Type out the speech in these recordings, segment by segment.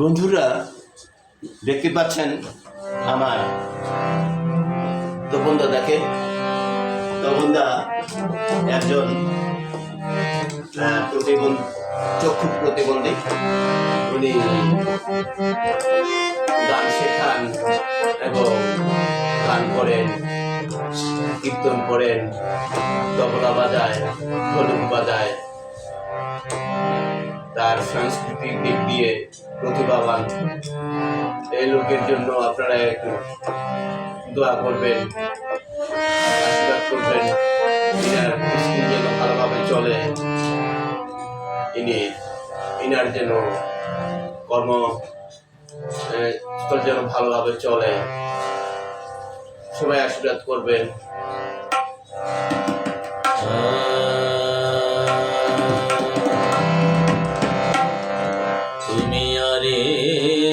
বন্ধুরা, দেখতে পাচ্ছেন আমার তপনদা দেখে তপনদা একজন চক্ষু প্রতিবন্ধী। উনি গান শেখান এবং গান করেন, কীর্তন করেন, তবলা বাজায় ঢোলক বাজায়। তার সাংস্কৃতিক দিক দিয়ে প্রতিভাবান। এই লোকের জন্য আপনারা একটু দোয়া করবেন, আশীর্বাদ করবেন যেন ভালোভাবে চলে। ইনি, ইনার যেন কর্ম স্থল যেন ভালোভাবে চলে। সবাই আশীর্বাদ করবেন।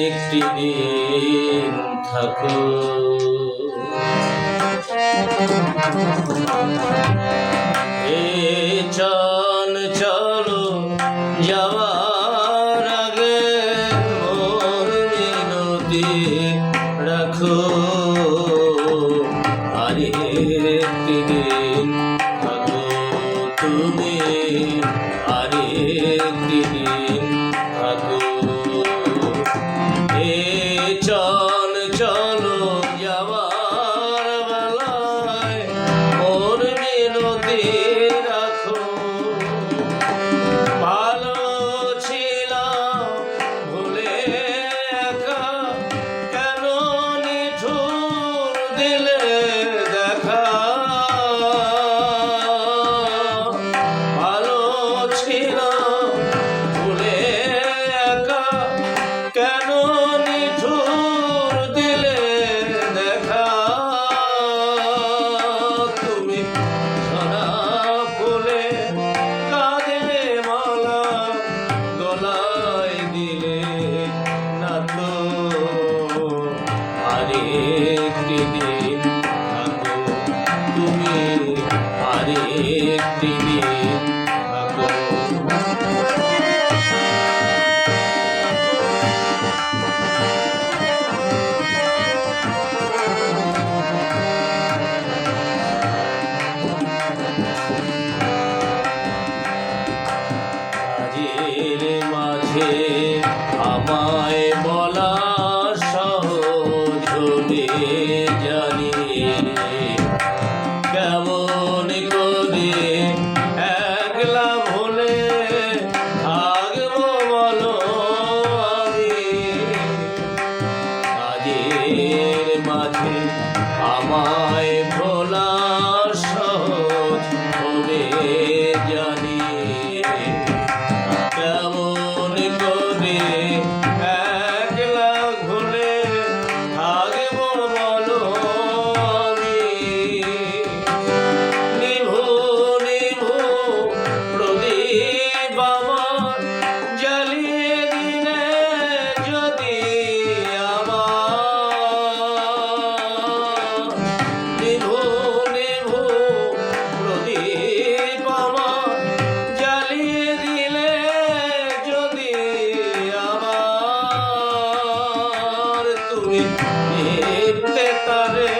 একটি দিন থাকো এ চল, চলো, যাওয়ার আগে মোর মিনতি রাখো। আর একটি দিন থাকো তুমি, আর একটি আরেকটি দিন থাকো তুমি আরেকটি দিন থাকো মাঝে আমায় মাঝে আমায় ভোলা তুমি নিতে তারে